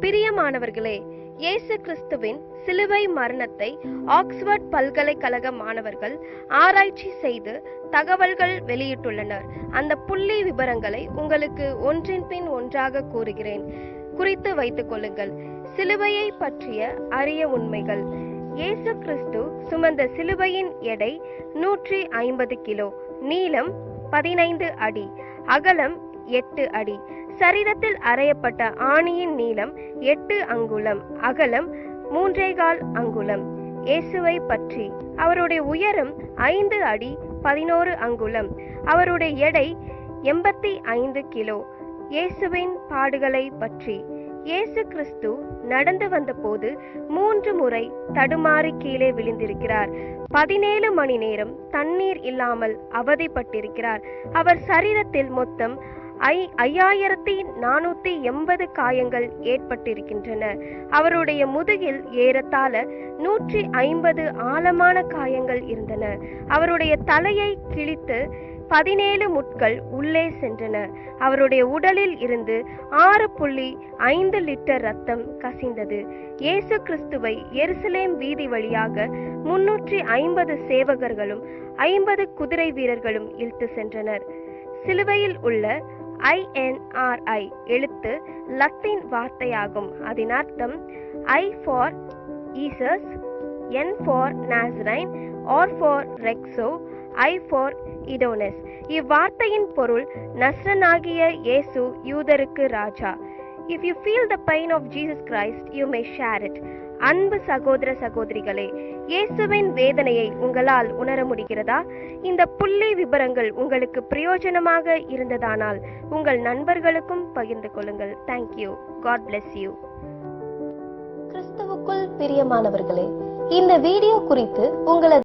பிரியமானவர்களே இயேசு கிறிஸ்துவின் சிலுவை மரணத்தை ஆக்ஸ்போர்ட் பல்கலைக்கழக மாணவர்கள் ஆராய்ச்சி செய்து தகவல்கள் வெளியிட்டுள்ளனர். அந்த புள்ளி விவரங்களை உங்களுக்கு ஒன்றின் பின் ஒன்றாக கூறுகிறேன். குறித்து வைத்துக் கொள்ளுங்கள். சிலுவையை பற்றிய அரிய உண்மைகள். இயேசு கிறிஸ்து சுமந்த சிலுவையின் எடை நூற்றி ஐம்பது கிலோ நீளம் பதினைந்து அடி அகலம் எட்டு அடி. சரீரத்தில் அறையப்பட்ட ஆணியின் நீளம் எட்டு அங்குலம் அகலம் மூன்றேகால் அங்குலம். இயேசுவை பற்றி. அவருடைய உயரம் ஐந்து அடி பதினோரு அங்குலம். அவருடைய எடை எண்பத்தி ஐந்து கிலோ. இயேசுவின் பாடுகளை பற்றி. இயேசு கிறிஸ்து நடந்து வந்தபோது மூன்று முறை தடுமாறி கீழே விழுந்திருக்கிறார். பதினேழு மணி நேரம் தண்ணீர் இல்லாமல் அவதிப்பட்டிருக்கிறார். அவர் சரீரத்தில் மொத்தம் ஐ ஐயாயிரத்தி நானூத்தி எண்பது காயங்கள் ஏற்பட்டிருக்கின்றன. அவருடைய முதுகில் ஏறத்தாழ நூற்றி ஐம்பது ஆழமான காயங்கள் இருந்தன. அவருடைய தலையை கிழித்து பதினேழு முட்கள் உள்ளே சென்றன. அவருடைய உடலில் இருந்து ஆறு புள்ளி ஐந்து லிட்டர் ரத்தம் கசிந்தது. இயேசு கிறிஸ்துவை எருசலேம் வீதி வழியாக முன்னூற்றி ஐம்பது சேவகர்களும் ஐம்பது குதிரை வீரர்களும் இழுத்து சென்றனர். சிலுவையில் உள்ள ஐஎன்ஆர்ஐ எழுத்து லத்தீன் வார்த்தையாகும். அதன் அர்த்தம் I for ஈசஸ் N for Nazarene R for ரெக்ஸோ I for இடோனஸ் இவ்வார்த்தையின் பொருள் நஸ்ரனாகிய இயேசு யூதருக்கு ராஜா. If you feel the pain of Jesus Christ you may share it அன்பு சகோதர சகோதரிகளே இயேசுவின் வேதனையை உங்களால் உணர முடிகிறதா? இந்த புள்ளி விபரங்கள் உங்களுக்கு பிரயோஜனமாக இருந்ததானால் உங்கள் நண்பர்களுக்கும் பகிர்ந்து கொள்ளுங்கள். தேங்க்யூ காட் bless யூ கிறிஸ்துவுக்குள் பிரியமானவர்களே இந்த வீடியோ குறித்து உங்களது